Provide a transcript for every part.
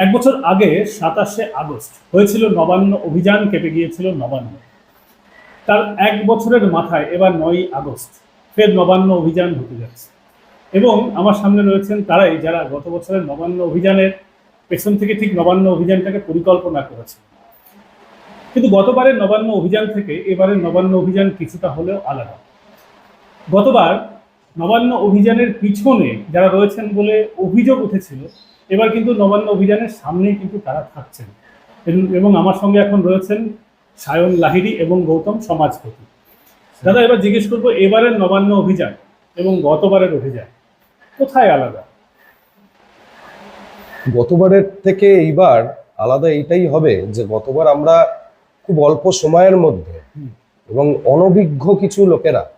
এক বছর আগে সাতাশে আগস্ট হয়েছিল নবান্ন অভিযান, কেটে গিয়েছিল নবান্ন। তার এক বছরের মাথায় এবার নয়ই আগস্ট ফের নবান্ন অভিযান হতে যাচ্ছে। এবং আমার সামনে রয়েছেন তারাই যারা গত বছরের নবান্ন অভিযানের পেছন থেকে ঠিক নবান্ন অভিযানটাকে পরিকল্পনা করেছে। কিন্তু গতবারের নবান্ন অভিযান থেকে এবারের নবান্ন অভিযান কিছুটা হলেও আলাদা। গতবার নবান্ন অভিযানের পিছনে যারা রয়েছেন বলে অভিযোগ উঠেছিল এবার কিন্তু নবান্ন অভিযানের সামনেই কিন্তু তারা থাকছেন। এবং- আমার সঙ্গে এখন রয়েছেন সায়ন লাহিড়ী এবং গৌতম সমাজপতি। দাদা এবার জিজ্ঞেস করব এবারের নবান্ন অভিযান এবং গতবারের অভিযান কোথায় আলাদা? গতবারের থেকে এইবার আলাদা এইটাই হবে যে গতবার আমরা খুব অল্প সময়ের মধ্যে এবং অনভিজ্ঞ কিছু লোকেরা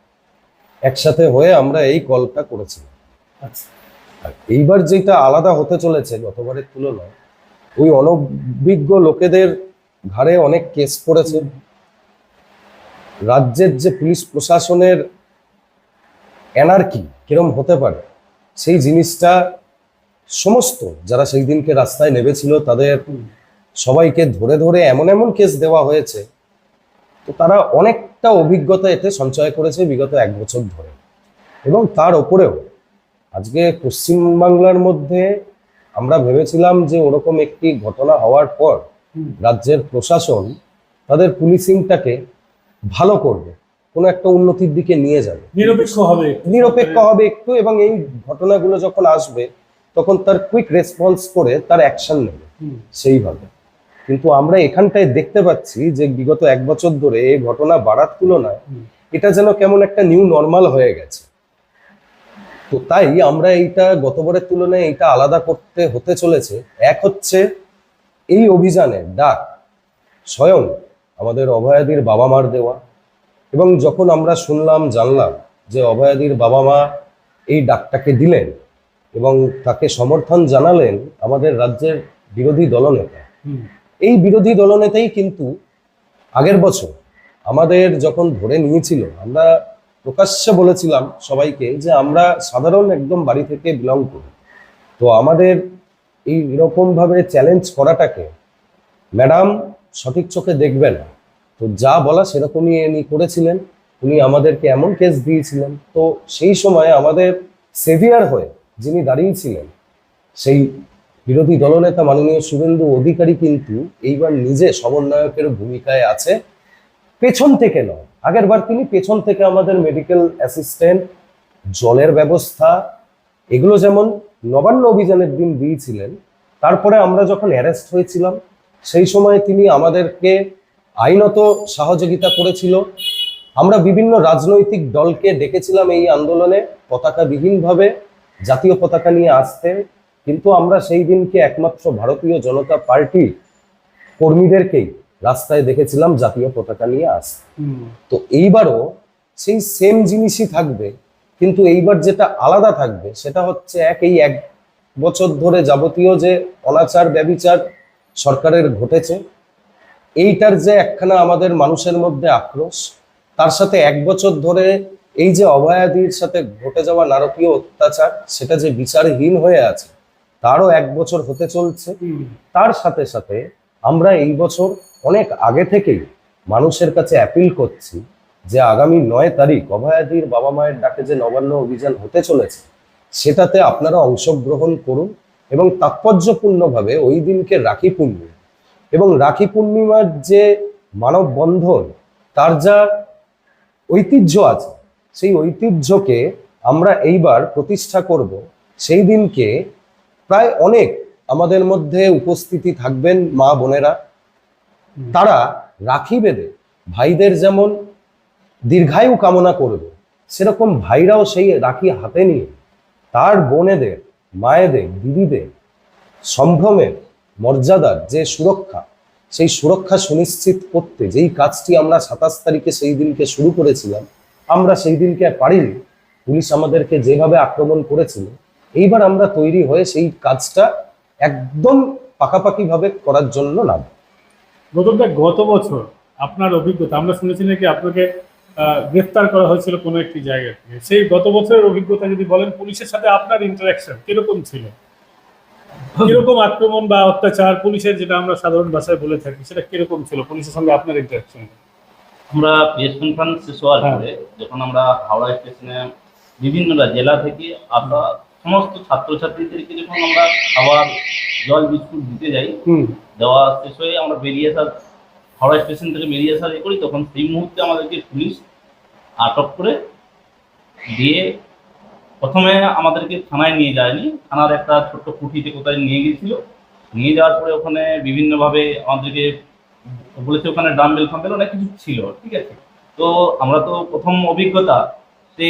একসাথে হয়ে আমরা এই কলটা করেছিলাম। আচ্ছা। আর এইবার যেটা আলাদা হতে চলেছে গতবারের তুলনায়, ওই অনভিজ্ঞ লোকেদের ঘাড়ে অনেক কেস পড়েছে। রাজ্যের যে পুলিশ প্রশাসনের এনার্কি কিরম হতে পারে, সেই জিনিসটা সমস্ত যারা সেই দিনকে রাস্তায় নেমেছিল তাদের সবাইকে ধরে ধরে এমন এমন কেস দেওয়া হয়েছে। তো তারা অনেকটা অভিজ্ঞতা এতে সঞ্চয় করেছে বিগত এক বছর ধরে। এবং তার ওপরেও আজকে পশ্চিমবাংলার মধ্যে আমরা ভেবেছিলাম যে ওরকম একটি ঘটনা হওয়ার পর রাজ্যের প্রশাসন তাদের পুলিশিংটাকে ভালো করবে কোনো একটা উন্নতির দিকে নিয়ে যাবে। নিরপেক্ষ হবে নিরপেক্ষ হবে একটু এবং এই ঘটনাগুলো যখন আসবে তখন তার কুইক রেসপন্স করে তার অ্যাকশন নেবে সেইভাবে। কিন্তু আমরা এখানটায় দেখতে পাচ্ছি যে বিগত এক বছর ধরে এই ঘটনা বাড়ার তুলনায় এটা যেন কেমন একটা নিউ নর্মাল হয়ে গেছে। তো তাই আমরা এইটা গতবারের তুলনায় এইটা আলাদা করতে হতে চলেছে। এক হচ্ছে এই অভিযানে ডাক স্বয়ং আমাদের অভয়াদির বাবা মার দেওয়া এবং যখন আমরা শুনলাম জানলাম যে অভয়াদির বাবা মা এই ডাকটাকে দিলেন এবং তাকে সমর্থন জানালেন আমাদের রাজ্যের বিরোধী দলনেতা এই বিরোধী দলনেতাই কিন্তু আগের বছর আমাদের যখন ধরে নিয়েছিল আমরা প্রকাশ্যে বলেছিলাম সবাইকে যে আমরা সাধারণ একদম বাড়ি থেকে বিলং করি। তো আমাদের এই এরকম ভাবে চ্যালেঞ্জ করাটাকে ম্যাডাম সঠিক চোখে দেখবে না। তো যা বলা সেরকমই উনি করেছিলেন, উনি আমাদেরকে এমন কেস দিয়েছিলেন। তো সেই সময় আমাদের সেভিয়ার হয়ে যিনি দাঁড়িয়েছিলেন সেই বিরোধী দলনেতা মাননীয় শুভেন্দু অধিকারী কিন্তু এইবার নিজে সমন্বয়কের ভূমিকায় আছে, পেছন থেকে নয়। আগের বার তিনি পেছন থেকে আমাদের মেডিকেল অ্যাসিস্ট্যান্ট জলের ব্যবস্থা, এগুলো যেমন নবান্ন অভিযানের দিন দিয়েছিলেন, তারপরে আমরা যখন অ্যারেস্ট হয়েছিলাম, সেই সময় তিনি আমাদেরকে আইনত সহযোগিতা করেছিল। আমরা বিভিন্ন রাজনৈতিক দলকে ডেকেছিলাম এই আন্দোলনে পতাকাবিহীনভাবে, জাতীয় পতাকা নিয়ে আসতে। কিন্তু আমরা সেই দিনকে একমাত্র ভারতীয় জনতা পার্টি কর্মীদেরকেই রাস্তায় দেখেছিলাম জাতীয় পতাকা নিয়ে হুম। তো এইবারও সেই সেম জিনিসই থাকবে কিন্তু এইবার যেটা আলাদা থাকবে সেটা হচ্ছে এক এই এক বছর ধরে যাবতীয় যে অনাচার ব্যবিচার সরকারের ঘটেছে এইটার যে একখানা আমাদের মানুষের মধ্যে আক্রোশ তার সাথে এক বছর ধরে এই যে অভয়াদির সাথে ঘটে যাওয়া নারকীয় অত্যাচার সেটা যে বিচারহীন হয়ে আছে তারও এক বছর হতে চলছে। তার সাথে সাথে আমরা এই বছর অনেক আগে থেকেই মানুষের কাছে অ্যাপিল করছি যে আগামী নয় তারিখ অভয়াদির বাবা মায়ের ডাকে যে নবান্ন অভিযান হতে চলেছে, সেটাতে আপনারা অংশগ্রহণ করুন এবং তাৎপর্যপূর্ণভাবে ওই দিনকে রাখি পূর্ণিমা এবং রাখি পূর্ণিমার যে মানববন্ধন, তার যা ঐতিহ্য আছে, সেই ঐতিহ্যকে আমরা এইবার প্রতিষ্ঠা করব। সেই দিনকে প্রায় অনেক আমাদের মধ্যে উপস্থিতি থাকবেন মা বোনেরা। তারা রাখি বেঁধে ভাইদের যেমন দীর্ঘায়ু কামনা করবে, সেরকম ভাইরাও সেই রাখি হাতে নিয়ে তার বোনেদের, মায়েদের, দিদিদের, সম্ভ্রমের মর্যাদার যে সুরক্ষা, সেই সুরক্ষা সুনিশ্চিত করতে যেই কাজটি আমরা সাতাশ তারিখে সেই দিনকে শুরু করেছিলাম, আমরা সেই দিনকে পারিনি। পুলিশ আমাদেরকে যেভাবে আক্রমণ করেছিল, এইবার আমরা তৈরি হয়ে সেই কাজটা একদম পাকাপাকিভাবে করার জন্য নাম গৌতমদা গত বছর আপনার অভিজ্ঞতা আমরা শুনেছি নাকি আপনাকে গ্রেফতার করা হয়েছিল কোনো একটি জায়গা থেকে। সেই গত বছরের অভিজ্ঞতা যদি বলেন পুলিশের সাথে আপনার ইন্টারাকশন কীরকম ছিল? কীরকম আক্রমণ বা অত্যাচার পুলিশের যেটা আমরা সাধারণ ভাষায় বলে থাকি সেটা কীরকম ছিল পুলিশের সঙ্গে আপনার ইন্টারাকশন আমরা প্রেস কনফারেন্স শেষ হওয়ার হ্যাঁ। পরে যখন আমরা হাওড়া স্টেশনে বিভিন্ন জেলা থেকে আসা সমস্ত ছাত্রছাত্রীদেরকে যখন আমরা খাবার জল বিস্কুট দিতে যাই দেওয়া শেষ হয়ে আমরা বেরিয়ে আসার হাওড়া স্টেশন থেকে বেরিয়ে আসার করি তখন সেই মুহূর্তে আমাদেরকে পুলিশ আটক করে দিয়ে প্রথমে আমাদেরকে থানায় নিয়ে যায়নি। থানার একটা ছোট্ট কুঠিতে কোথায় নিয়ে গিয়েছিল। নিয়ে যাওয়ার পরে ওখানে বিভিন্নভাবে আমাদেরকে বলেছে ওখানে ডাম্বেল ফাম্বেল অনেক কিছু ছিল ঠিক আছে? তো আমরা তো প্রথম অভিজ্ঞতা সে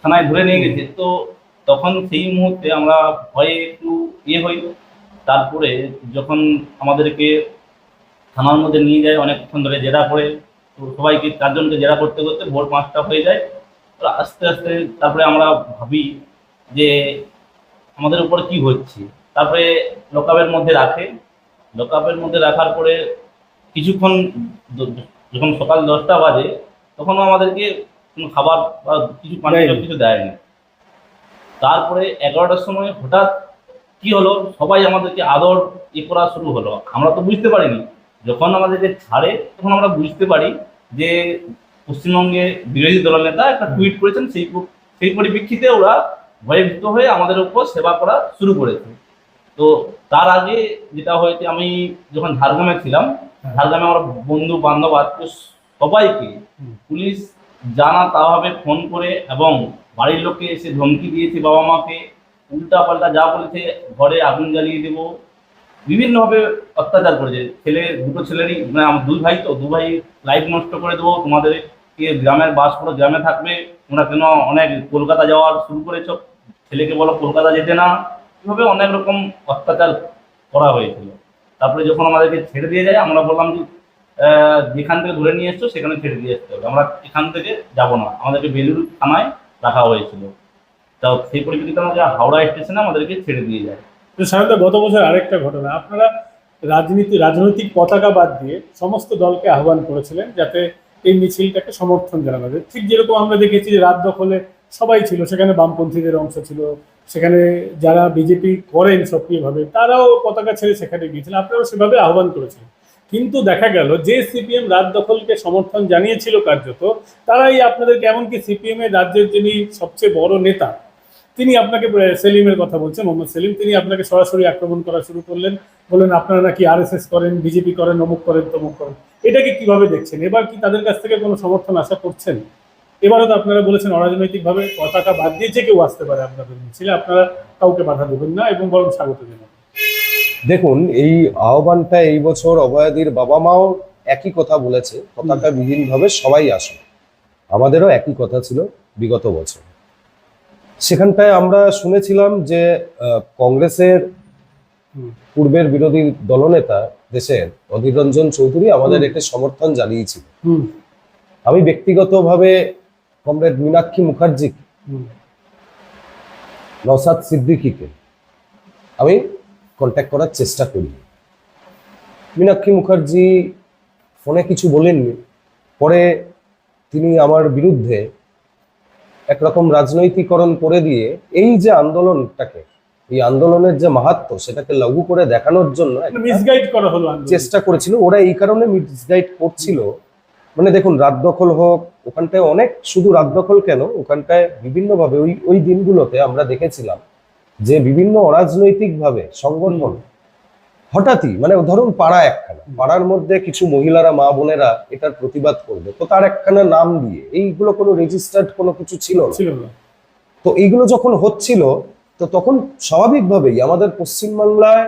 থানায় ধরে নিয়ে গেছে। তো তখন সেই মুহূর্তে আমরা ভয়ে একটু ইয়ে হই। তারপরে যখন আমাদেরকে থানার মধ্যে নিয়ে যায় অনেকক্ষণ ধরে জেরা করে তো সবাইকে চারজনকে জেরা করতে করতে ভোর পাঁচটা হয়ে যায়। তো আস্তে আস্তে তারপরে আমরা ভাবি যে আমাদের উপর কি হচ্ছে? তারপরে লকআপের মধ্যে রাখে। লকআপের মধ্যে রাখার পরে কিছুক্ষণ যখন সকাল দশটা বাজে তখনও আমাদেরকে কোনো খাবার বা কিছু পানি। কিছু দেয়নি। তারপরে এগারোটার সময় হঠাৎ কি হলো? সবাই আমাদেরকে আদর ই করা শুরু হলো। আমরা তো বুঝতে পারিনি। যখন আমাদেরকে ছাড়ে তখন আমরা বুঝতে পারি যে পশ্চিমবঙ্গে বিরোধী দলনেতা একটা টুইট করেছেন সেই সেই পরিপ্রেক্ষিতে ওরা ভয়ভীত হয়ে আমাদের উপর সেবা করা শুরু করেছে। তো তার আগে যেটা হয়েছে আমি যখন ঝাড়গ্রামে ছিলাম ঝাড়গ্রামে আমার বন্ধু বান্ধব আত্মীয় সবাইকে পুলিশ জানা তাভাবে ফোন করে এবং বাড়ির লোককে এসে ধমকি দিয়েছে বাবা মাকে। উল্টা পাল্টা যা বলেছে, ঘরে আগুন জ্বালিয়ে দেবো। বিভিন্নভাবে অত্যাচার করেছে। ছেলে, দুটো ছেলেরই মানে আমার দুই ভাই তো, দু ভাই লাইফ নষ্ট করে দেবো। তোমাদের কে গ্রামের বাস করে গ্রামে থাকবে, তোমরা কেন অনেক কলকাতা যাওয়ার শুরু করেছ? ছেলেকে বলো কলকাতা যেতে না। এভাবে অনেক রকম অত্যাচার করা হয়েছিল। তারপরে যখন আমাদেরকে ছেড়ে দিয়ে যায়, আমরা বললাম যে যেখান থেকে ধরে নিয়ে এসছো, সেখানে ছেড়ে দিয়ে আসতে হবে। আমরা এখান থেকে যাব না। আমাদেরকে বেলুর থানায় রাখা হয়েছিল। তো সেই পরিপ্রেক্ষিতে আমাদের হাওড়া স্টেশনে আমাদেরকে ছেড়ে দিয়ে যায়। সাধারণত গত বছর আরেকটা ঘটনা। আপনারা রাজনীতি, রাজনৈতিক পতাকা বাদ দিয়ে সমস্ত দলকে আহ্বান করেছিলেন যাতে এই মিছিলটাকে সমর্থন জানানো যায়। ঠিক যেরকম আমরা দেখেছি যে রাত দখলে সবাই ছিল, সেখানে বামপন্থীদের অংশ ছিল, সেখানে যারা বিজেপি করেন সক্রিয়ভাবে, তারাও পতাকা ছেড়ে সেখানে গিয়েছিলেন। আপনারাও সেভাবে আহ্বান করেছিলেন? কিন্তু দেখা গেল যে সিপিএম রাজ দখলকে সমর্থন জানিয়েছিল কার্যত, তারাই আপনাদেরকে এমনকি সিপিএম এর রাজ্যের যিনি সবচেয়ে বড় নেতা, তিনি আপনাকে সেলিমের কথা বলছেন মোহাম্মদ সেলিম, তিনি আপনাকে সরাসরি আক্রমণ করা শুরু করলেন, বললেন আপনারা নাকি আরএসএস করেন, বিজেপি করেন, অমুক করেন, তমুক করেন। এটাকে কীভাবে দেখছেন? এবার কি তাদের কাছ থেকে কোনো সমর্থন আশা করছেন? এবারও তো আপনারা বলেছেন অরাজনৈতিকভাবে পতাকা বাদ দিয়েছে, কেউ আসতে পারে আপনাদের মিছিলে, আপনারা কাউকে বাধা দেবেন না এবং বরং স্বাগত জানাবেন। দেখুন এই আহ্বানটা এই বছর অভয়াদির বাবা মাও একই কথা বলেছে পতাকা বিহীনভাবে সবাই আসে আমাদেরও একই কথা ছিল বিগত বছর। সেখানটায় আমরা শুনেছিলাম যে কংগ্রেসের পূর্বের বিরোধী দলনেতা দেশের অধীর রঞ্জন চৌধুরী আমাদের। একটি সমর্থন জানিয়েছিল। আমি ব্যক্তিগতভাবে কমরেড মীনাক্ষী মুখার্জি হুম। নসাদ সিদ্দিকিকে আমি কন্ট্যাক্ট করার চেষ্টা করি। মীনাক্ষী মুখার্জি ফোনে কিছু বলেননি। পরে তিনি আমার বিরুদ্ধে একরকম রাজনৈতিকরণ করে দিয়ে এই যে আন্দোলনটাকে এই আন্দোলনের যে মাহাত্ম সেটাকে লঘু করে দেখানোর জন্য মিসগাইড করা হলো চেষ্টা করেছিল। ওরা এই কারণে মিসগাইড করছিল। মানে দেখুন রাত দখল হোক ওখানটায় অনেক শুধু রাত দখল কেন? ওখানটায় বিভিন্নভাবে ওই ওই দিনগুলোতে আমরা দেখেছিলাম যে বিভিন্ন অরাজনৈতিক ভাবে সংগঠন হঠাৎই মানে ধরুন পাড়া একখানা পাড়ার মধ্যে কিছু মহিলারা মা বোনেরা এটার প্রতিবাদ করবে তো তার একখানা নাম দিয়ে এইগুলো কোনো রেজিস্টার্ড কোনো কিছু ছিল না? তো এইগুলো যখন হচ্ছিল তো তখন স্বাভাবিকভাবেই আমাদের পশ্চিমবাংলায়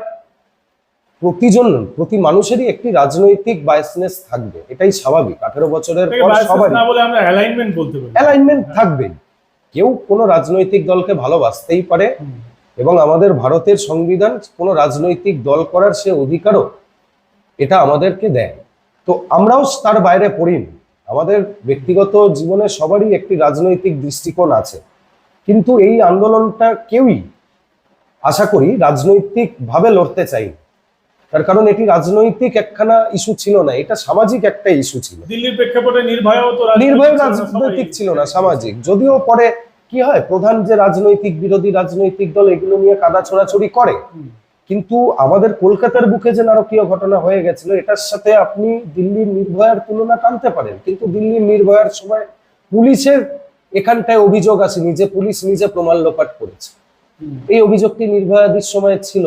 প্রতিজন প্রতি মানুষেরই একটি রাজনৈতিক বায়াসনেস থাকবে এটাই স্বাভাবিক। আঠারো বছরের পর সবারই আমরা অ্যালাইনমেন্ট থাকবেই। কেউ কোনো রাজনৈতিক দলকে ভালোবাসতেই পারে। এবং আমাদের ভারতের সংবিধান কোনো রাজনৈতিক দল করার সে অধিকারও এটা আমাদেরকে দেয়। তো আমরাও তার বাইরে পড়িনি। আমাদের ব্যক্তিগত জীবনে সবারই একটি রাজনৈতিক দৃষ্টিকোণ আছে। কিন্তু এই আন্দোলনটা কেউই আশা করি রাজনৈতিক ভাবে লড়তে চাই তার কারণ এটি রাজনৈতিক একখানা ইস্যু ছিল না এটা সামাজিক একটা ইস্যু ছিল। দিল্লির প্রেক্ষাপটে নির্ভয়াও তো নির্ভয় ছিল রাজনৈতিক ছিল না সামাজিক। যদিও পরে কি হয়? প্রধান যে রাজনৈতিক বিরোধী রাজনৈতিক দল এগুলো নিয়ে কাদা ছোড়াছড়ি করে। কিন্তু আমাদের কলকাতার বুকে যে নারকীয় ঘটনা হয়ে গেছিল এটার সাথে আপনি দিল্লির নির্ভয়ার তুলনা টানতে পারেন। কিন্তু দিল্লির নির্ভয়ার সময় পুলিশের এখানটায় অভিযোগ আসেনি যে পুলিশ নিজে প্রমাণ লোপাট করেছে। এই অভিযোগটি নির্ভয়াদির সময় ছিল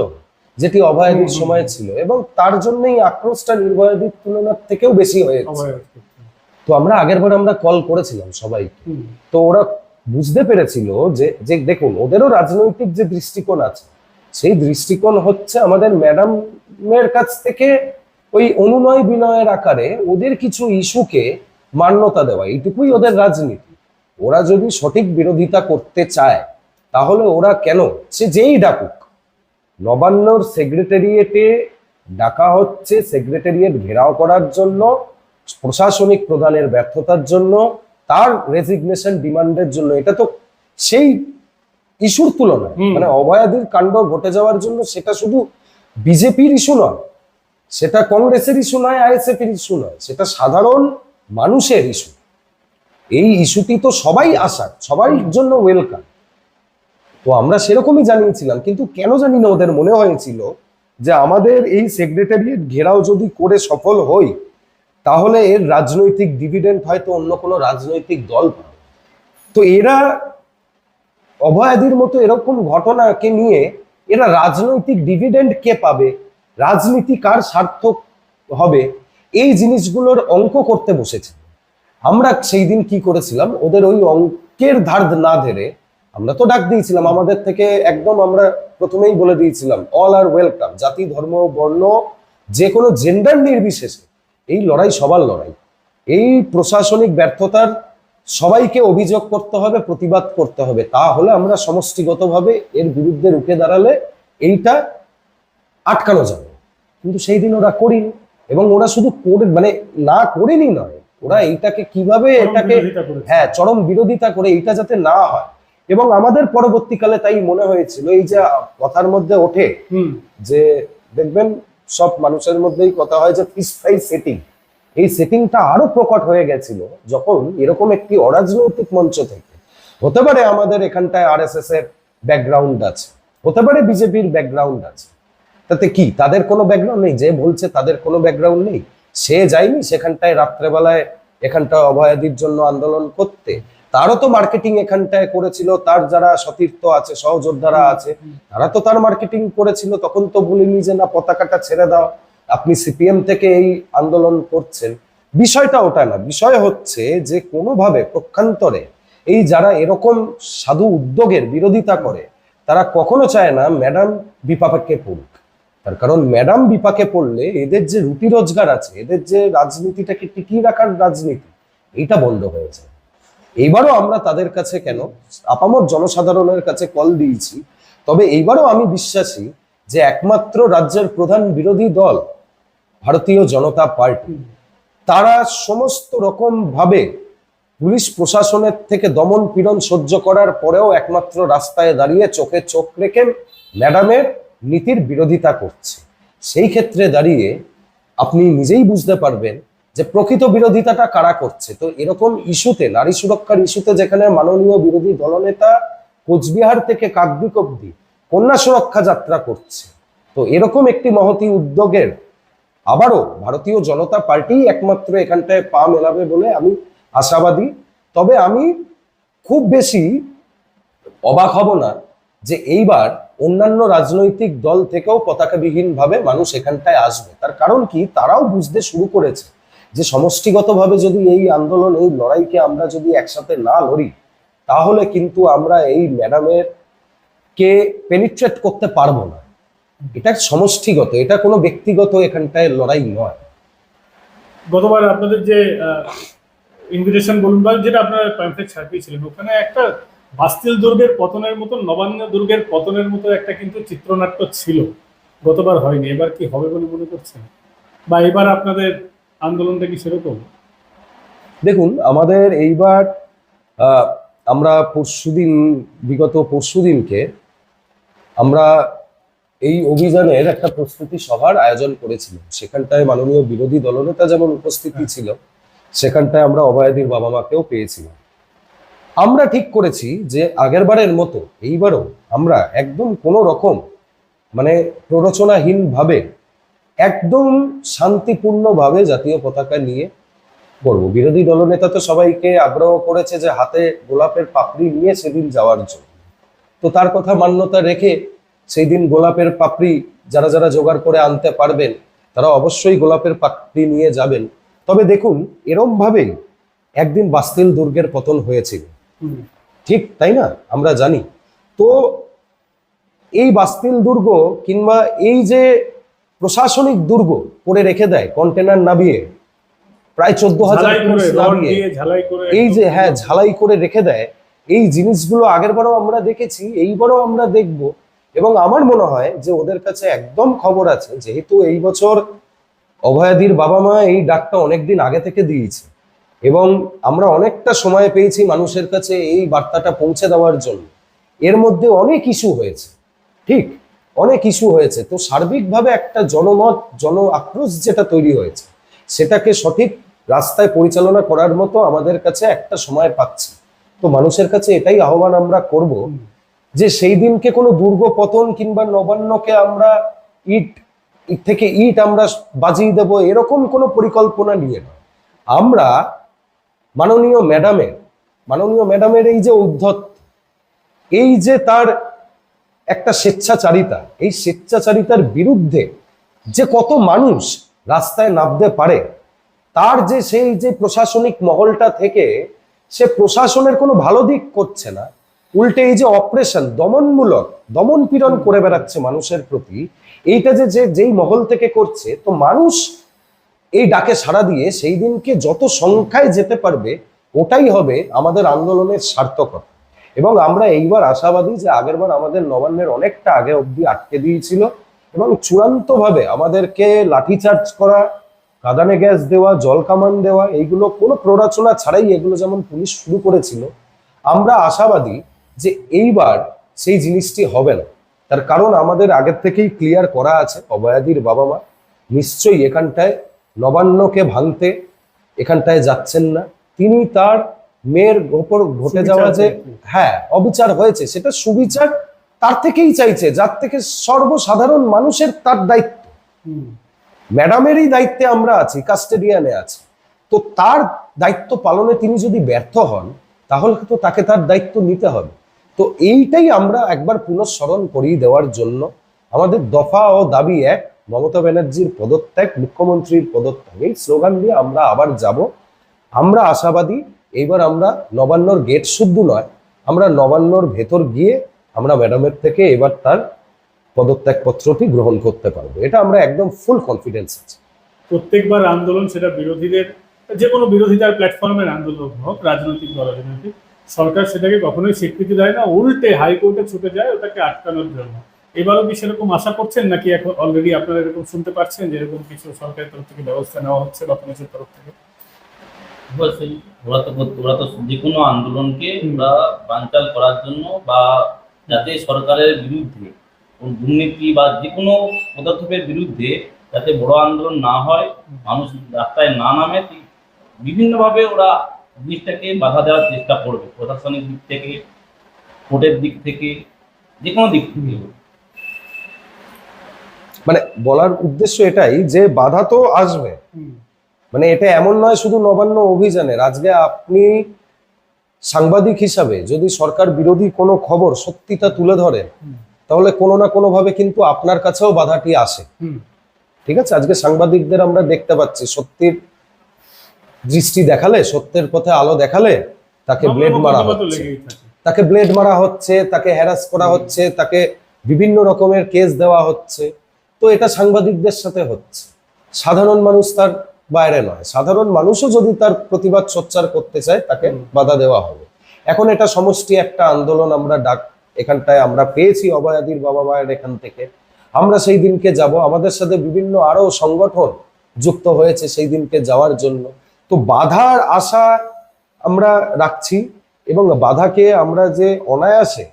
যেটি অভয়াদির। সময় ছিল এবং তার জন্যই আক্রোশটা নির্ভয়াদির তুলনার থেকেও বেশি হয়েছে। অভয় করতে। তো আমরা আগের বার আমরা কল করেছিলাম সবাইকে। তো ওরা বুঝতে পেরেছিল যে যে দেখুন, ওদেরও রাজনৈতিক যে দৃষ্টিকোণ আছে, সেই দৃষ্টিকোণ হচ্ছে আমাদের ম্যাডামের কাছ থেকে ওই অনুনয় বিনয়ের আকারে ওদের কিছু ইস্যুকে মান্যতা দেওয়া, এইটুকুই ওদের রাজনীতি। ওরা যদি সঠিক বিরোধিতা করতে চায়, তাহলে ওরা কেন? সে যেই ডাকুক। নবান্নর সেক্রেটারিয়েটে ডাকা হচ্ছে, সেক্রেটারিয়েট ঘেরাও করার জন্য, প্রশাসনিক প্রদানের ব্যর্থতার জন্য তার রেজিগনেশন ডিমান্ডের জন্য এটা তো সেই ইস্যুর তুলনায় মানে অভয়াদির কাণ্ড ঘটে যাওয়ার জন্য সেটা শুধু বিজেপির ইস্যু নয় সেটা কংগ্রেসের ইস্যু নয় আইএসএফ এর ইস্যু নয় সেটা সাধারণ মানুষের ইস্যু। এই ইস্যুটি তো সবাই আসার সবার জন্য ওয়েলকাম তো আমরা সেরকমই জানিয়েছিলাম কিন্তু কেন জানি না ওদের মনে হয়েছিল যে আমাদের এই সেক্রেটারিয়েট ঘেরাও যদি করে সফল হই তাহলে এর রাজনৈতিক ডিভিডেন্ড হয়তো অন্য কোনো রাজনৈতিক দল তো এরা অভয়াদির মতো এরকম ঘটনাকে নিয়ে এরা রাজনৈতিক ডিভিডেন্ড কে পাবে, রাজনীতি কার সার্থক হবে, এই জিনিসগুলোর অঙ্ক করতে বসেছে। আমরা সেই দিন কি করেছিলাম? ওদের ওই অঙ্কের ধার না ধরে আমরা তো ডাক দিয়েছিলাম, আমাদের থেকে একদম আমরা প্রথমেই বলে দিয়েছিলাম অল আর ওয়েলকাম জাতি, ধর্ম, বর্ণ, যে কোনো জেন্ডার নির্বিশেষে এই লড়াই সবার লড়াই। এই প্রশাসনিক ব্যর্থতার সবাইকে অভিযোগ করতে হবে প্রতিবাদ করতে হবে। তাহলে আমরা সমষ্টিগতভাবে এর বিরুদ্ধে রুখে দাঁড়ালে এইটা আটকানো যাবে। কিন্তু সেই দিন ওরা করিনি এবং ওরা শুধু করে মানে না করেনি নয় ওরা এইটাকে কীভাবে এটাকে হ্যাঁ চরম বিরোধিতা করে এইটা যাতে না হয়। এবং আমাদের পরবর্তীকালে তাই মনে হয়েছিল এই যে কথার মধ্যে ওঠে হুম, যে দেখবেন সব মানুষের মধ্যেই কথা হয় যে পিস ফ্রাই সেটিং এই সেটিংটা আরও প্রকট হয়ে গেছিল যখন এরকম একটি অরাজনৈতিক মঞ্চ থেকে। হতে পারে আমাদের এখানটায় আর এস এস এর ব্যাকগ্রাউন্ড আছে। হতে পারে বিজেপির ব্যাকগ্রাউন্ড আছে। তাতে কি? তাদের কোনো ব্যাকগ্রাউন্ড নেই? যে বলছে তাদের কোনো ব্যাকগ্রাউন্ড নেই। সে যায়নি সেখানটায় রাত্রেবেলায় এখানটায় অভয়াদির জন্য আন্দোলন করতে। তারও তো মার্কেটিং এখানটায় করেছিল তার যারা সতীর্থ আছে সহযোদ্ধারা আছে তারা তো তার মার্কেটিং করেছিল তখন তো বলিনি যে না পতাকাটা ছেড়ে দাও। আপনি সিপিএম থেকে এই আন্দোলন করছেন। বিষয়টা ওটা না বিষয় হচ্ছে যে কোনোভাবে পক্ষান্তরে এই যারা এরকম সাধু উদ্যোগের বিরোধিতা করে তারা কখনো চায় না ম্যাডাম বিপাকে পড়ুক। তার কারণ ম্যাডাম বিপাকে পড়লে এদের যে রুটি রোজগার আছে এদের যে রাজনীতিটাকে টিকিয়ে রাখার রাজনীতি এইটা বন্ধ হয়ে যায়। এইবারও আমরা তাদের কাছে কেন? আপামর জনসাধারণের কাছে কল দিয়েছি। তবে এইবারও আমি বিশ্বাসী যে একমাত্র রাজ্যের প্রধান বিরোধী দল ভারতীয় জনতা পার্টি। তারা সমস্ত রকম ভাবে পুলিশ প্রশাসনের থেকে দমন পীড়ন সহ্য করার পরেও একমাত্র রাস্তায় দাঁড়িয়ে চোখে চোখ রেখে ম্যাডামের নীতির বিরোধিতা করছে। সেই ক্ষেত্রে দাঁড়িয়ে আপনি নিজেই বুঝতে পারবেন যে প্রকৃত বিরোধিতাটা কারা করছে। তো এরকম ইস্যুতে, নারী সুরক্ষার ইস্যুতে যেখানে মাননীয় বিরোধী দলনেতা কোচবিহার থেকে কাকদ্বীপ অব্দি কন্যা সুরক্ষা যাত্রা করছে। তো এরকম একটি মহতি উদ্যোগের আবারও ভারতীয় জনতা পার্টি একমাত্র এখানটায় পা মেলাবে বলে আমি আশাবাদী। তবে আমি খুব বেশি অবাক হব না যে এইবার অন্যান্য রাজনৈতিক দল থেকেও পতাকাবিহীন ভাবে মানুষ এখানটায় আসবে। তার কারণ কি? তারাও বুঝতে শুরু করেছে যে সমষ্টিগতভাবে যদি এই আন্দোলন, এই লড়াইকে আমরা যদি একসাথে না লড়ি, তাহলে কিন্তু আমরা এই ম্যাডামের কে পেনিট্রেট করতে পারব না। এটা সমষ্টিগত, এটা কোনো ব্যক্তিগত এখানটায় লড়াই নয়। গতবার আপনাদের যে ইনভিটেশন বলুন বা যেটা আপনারা প্যাম্পলেট ছাপিয়েছিলেন, ওখানে একটা বাস্তিল দুর্গের পতনের মতো, নবান্ন দুর্গের পতনের মতো একটা কিন্তু চিত্রনাট্য ছিল। গতবার হয়নি, এবার কি হবে বলে মনে করছেন? বা এবার আপনাদের আন্দোলনটা কি সেরকম? দেখুন, আমাদের এইবার আমরা পরশুদিন, বিগত পরশুদিনকে আমরা এই অভিযানের একটা প্রস্তুতি সভার আয়োজন করেছিলাম। সেখানটায় মাননীয় বিরোধী দলনেতা যেমন উপস্থিতি ছিল, সেখানটায় আমরা অভয়াদির বাবা মাকেও পেয়েছিলাম। আমরা ঠিক করেছি যে আগেরবারের মতো, এইবারও আমরা একদম কোনো রকম মানে প্ররোচনাহীনভাবে একদম শান্তিপূর্ণভাবে জাতীয় পতাকা নিয়ে করব বিরোধী দলনেতা তো সবাইকে আগ্রহ করেছে যে হাতে গোলাপের পাপড়ি নিয়ে সেদিন যাওয়ার জন্য। তো তার কথা মান্যতা রেখে সেই দিন গোলাপের পাপড়ি যারা যারা জোগাড় করে আনতে পারবেন তারা অবশ্যই গোলাপের পাপড়ি নিয়ে যাবেন। তবে দেখুন এরম ভাবেই একদিন বাস্তিল দুর্গের পতন হয়েছিল। ঠিক তাই না? আমরা জানি। তো এই বাস্তিল দুর্গ কিংবা এই যে প্রশাসনিক দুর্গ করে রেখে দেয় কন্টেনার নামিয়ে। প্রায় চোদ্দ হাজার নামিয়ে। এই যে হ্যাঁ ঝালাই করে রেখে দেয়। এই জিনিসগুলো আগেরবারও আমরা দেখেছি এইবারও আমরা দেখব। এবং আমার মনে হয় যে ওদের কাছে একদম খবর আছে যেহেতু এই বছর অভয়াদির বাবা মা এই ডাকটা অনেকদিন আগে থেকে দিয়েছে। এবং আমরা অনেকটা সময় পেয়েছি মানুষের কাছে এই বার্তাটা পৌঁছে দেওয়ার জন্য। এর মধ্যে অনেক ইস্যু হয়েছে। ঠিক? অনেক ইস্যু হয়েছে। তো সার্বিকভাবে একটা জনমত, জন আক্রোশ যেটা তৈরি হয়েছে, সেটাকে সঠিক রাস্তায় পরিচালনা করার মতো আমাদের কাছে একটা সময় পাচ্ছি। তো মানুষের কাছে এটাই আহ্বান আমরা করব যে সেই দিনকে কোনো দুর্গ পতন কিংবা নবান্নকে আমরা ইট থেকে ইট আমরা বাজিয়ে দেব এরকম কোনো পরিকল্পনা নিয়ে না আমরা মাননীয় ম্যাডামের মাননীয় ম্যাডামের এই যে উদ্ধত এই যে তার একটা স্বেচ্ছাচারিতা। এই স্বেচ্ছাচারিতার বিরুদ্ধে যে কত মানুষ রাস্তায় নামতে পারে, তার যে সেই যে প্রশাসনিক মহলটা থেকে সে প্রশাসনের কোনো ভালো দিক করছে না। উল্টে এই যে অপারেশন দমনমূলক দমন পীড়ন করে বেড়াচ্ছে মানুষের প্রতি, এইটা যে যে, যেই মহল থেকে করছে, তো মানুষ এই ডাকে সাড়া দিয়ে সেই দিনকে যত সংখ্যায় যেতে পারবে, ওটাই হবে আমাদের আন্দোলনের সার্থকতা। এবং আমরা এইবার আশাবাদী যে আগেরবার আমাদের নবান্নের অনেকটা আগে অবধি আটকে দিয়েছিল এবং চূড়ান্তভাবে আমাদেরকে লাঠিচার্জ করা, কাদানে গ্যাস দেওয়া, জল কামান দেওয়া, এইগুলো কোনো প্ররোচনা ছাড়াই এগুলো যেমন পুলিশ শুরু করেছিল, আমরা আশাবাদী যে এইবার সেই জিনিসটি হবে না। তার কারণ আমাদের আগের থেকেই ক্লিয়ার করা আছে অবয়াদির বাবা মা। নিশ্চয়ই এখানটায় নবান্নকে ভাঙতে এখানটায় যাচ্ছেন না। তিনি তার মেয়ের ওপর ঘটে যাওয়া যে হ্যাঁ অবিচার হয়েছে সেটা সুবিচার তার থেকেই চাইছে যার থেকে সর্বসাধারণ মানুষের তার দায়িত্ব। ম্যাডামেরই দায়িত্বে আমরা আছি কাস্টেডিয়ানে আছি। তো তার দায়িত্ব পালনে তিনি যদি ব্যর্থ হন তাহলে তো তাকে তার দায়িত্ব নিতে হবে। তো এইটাই আমরা একবার পুনঃস্মরণ করিয়ে দেওয়ার জন্য আমাদের দফা ও দাবি এক মমতা ব্যানার্জির পদত্যাগ মুখ্যমন্ত্রীর পদত্যাগ এই স্লোগান দিয়ে আমরা আবার যাব। আমরা আশাবাদী এইবার আমরা নবান্নর গেট শুদ্ধ নয়, আমরা নবান্নর ভেতর গিয়ে আমরা ম্যাডামের থেকে এবার তার পদত্যাগপত্রটি গ্রহণ করতে পারব। এটা আমরা একদম ফুল কনফিডেন্স আছে। প্রত্যেকবার আন্দোলন সেটা বিরোধীদের, যে কোনো বিরোধিতার প্ল্যাটফর্মের আন্দোলন হোক, রাজনৈতিক বা রাজনৈতিক, সরকার সেটাকে কখনোই স্বীকৃতি দেয় না, উল্টে হাইকোর্টে ছুটে যায়, ওটাকে আটকানোর জন্য। এবারও কি সেরকম আশা করছেন নাকি এখন অলরেডি আপনারা এরকম শুনতে পাচ্ছেন যে এরকম কিছু সরকারের তরফ থেকে ব্যবস্থা নেওয়া হচ্ছে বা পুলিশের তরফ থেকে? অবশ্যই ওরা তো ওরা তো যে কোনো আন্দোলনকে ওরা বানচাল করার জন্য বা যাতে সরকারের বিরুদ্ধে দুর্নীতি বা যে কোনো পদক্ষেপের বিরুদ্ধে যাতে বড় আন্দোলন না হয় মানুষ রাস্তায় না নামে বিভিন্নভাবে ওরা জিনিসটাকে বাধা দেওয়ার চেষ্টা করবে প্রশাসনিক দিক থেকে কোর্টের দিক থেকে যে কোনো দিক থেকে। মানে বলার উদ্দেশ্য এটাই যে বাধা তো আসবে। মানে এটা এমন নয় শুধু নবান্ন অভিযানের আজকে আপনি সাংবাদিক হিসাবে যদি সরকার বিরোধী কোনো খবর সত্যিটা তুলে ধরেন তাহলে কোনো না কোনো ভাবে কিন্তু আপনার কাছেও বাধাটি আসে। ঠিক আছে? আজকে সাংবাদিকদের আমরা দেখতে পাচ্ছি সত্যির দৃষ্টি দেখালে সত্যের পথে আলো দেখালে তাকে ব্লেড মারা হচ্ছে। তাকে ব্লেড মারা হচ্ছে তাকে হ্যারাস করা হচ্ছে তাকে বিভিন্ন রকমের কেস দেওয়া হচ্ছে। তো এটা সাংবাদিকদের সাথে হচ্ছে। সাধারণ মানুষ তার বাইরে নয়। সাধারণ মানুষও যদি তার প্রতিবাদ সোচ্চার করতে চায় তাকে বাধা দেওয়া হবে। এখন এটা সমষ্টি একটা আন্দোলন আমরা ডাক এখানটায় আমরা পেয়েছি অভয়াদির বাবা মায়ের এখান থেকে। আমরা সেই দিনকে যাব। আমাদের সাথে বিভিন্ন আরও সংগঠন যুক্ত হয়েছে সেই দিনকে যাওয়ার জন্য। তো বাধার আশা আমরা রাখছি এবং বাধাকে আমরা যে অনায়াসে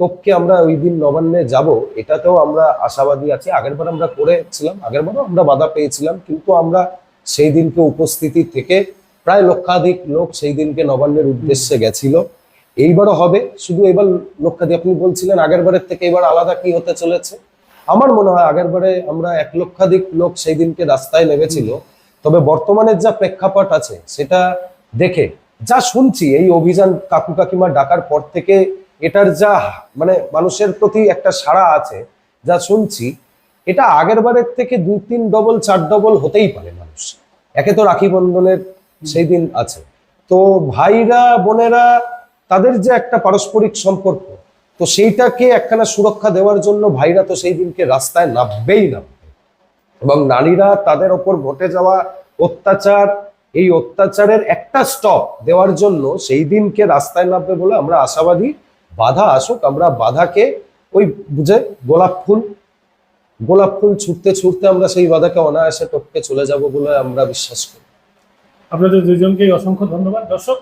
টোপকে আমরা ওই দিন নবান্নে যাব এটাতেও আমরা আশাবাদী আছি। আগেরবার আমরা করেছিলাম আগেরবারও আমরা বাধা পেয়েছিলাম কিন্তু আমরা সেই দিনকে উপস্থিতি থেকে প্রায় লক্ষাধিক লোক সেই দিনকে নবান্নের উদ্দেশ্যে গেছিল। এইবারও হবে। শুধু এবার লক্ষাধিক আপনি বলছিলেন আগের বারের থেকে এবার আলাদা কি হতে চলেছে? আমার মনে হয় আগের বারে আমরা এক লক্ষাধিক লোক সেই দিনকে রাস্তায় নেমেছিল। তবে বর্তমানের যা প্রেক্ষাপট আছে সেটা দেখে যা শুনছি এই অভিযান কাকু কাকিমা ডাকার পর থেকে এটার যা মানে মানুষের প্রতি একটা সাড়া আছে যা শুনছি এটা আগের বারের থেকে দু তিন ডবল চার ডবল হতেই পারে মানুষ একে তো রাখি বন্ধনের সেই দিন আছে। তো ভাইরা, বোনেরা, তাদের যে একটা পারস্পরিক সম্পর্ক, তো সেইটাকে একখানা সুরক্ষা দেওয়ার জন্য ভাইরা তো সেই দিনকে রাস্তায় নামবেই নামবে। এবং নারীরা তাদের ওপর ঘটে যাওয়া অত্যাচার, এই অত্যাচারের একটা স্টপ দেওয়ার জন্য সেই দিনকে রাস্তায় নামবে বলে আমরা আশাবাদী। বাধা আসুক, আমরা বাধাকে ওই বুঝে গোলাপ ফুল গোলাপ ফুল ছুটতে ছুটতে আমরা সেই বাধাকে অনায়াসে টপকে চলে যাব বলে আমরা বিশ্বাস করি। আপনাদের দুজনকেই অসংখ্য ধন্যবাদ। দর্শক,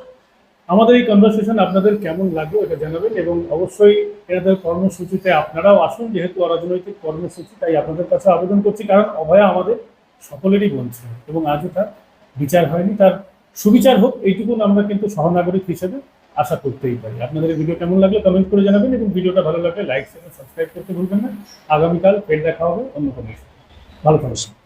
আমাদের এই কনভারসেশন আপনাদের কেমন লাগল এটা জানাবেন এবং অবশ্যই এনাদের কর্মসূচিতে আপনারাও আসুন, যেহেতু অরাজনৈতিক কর্মসূচি, তাই আপনাদের কাছে আবেদন করছি, কারণ অভয়া আমাদের সকলেরই বলছে এবং আজও তার বিচার হয়নি, তার সুবিচার হোক, এইটুকুন আমরা কিন্তু সহনাগরিক হিসেবে আশা করতেই পারি। আপনাদের ভিডিও কেমন লাগল কমেন্ট করে জানাবেন এবং ভিডিওটা ভালো লাগলে লাইক শেয়ার সাবস্ক্রাইব করতে ভুলবেন না। আগামীকাল ফের দেখা হবে অন্য কোনো ভালো থাকবেন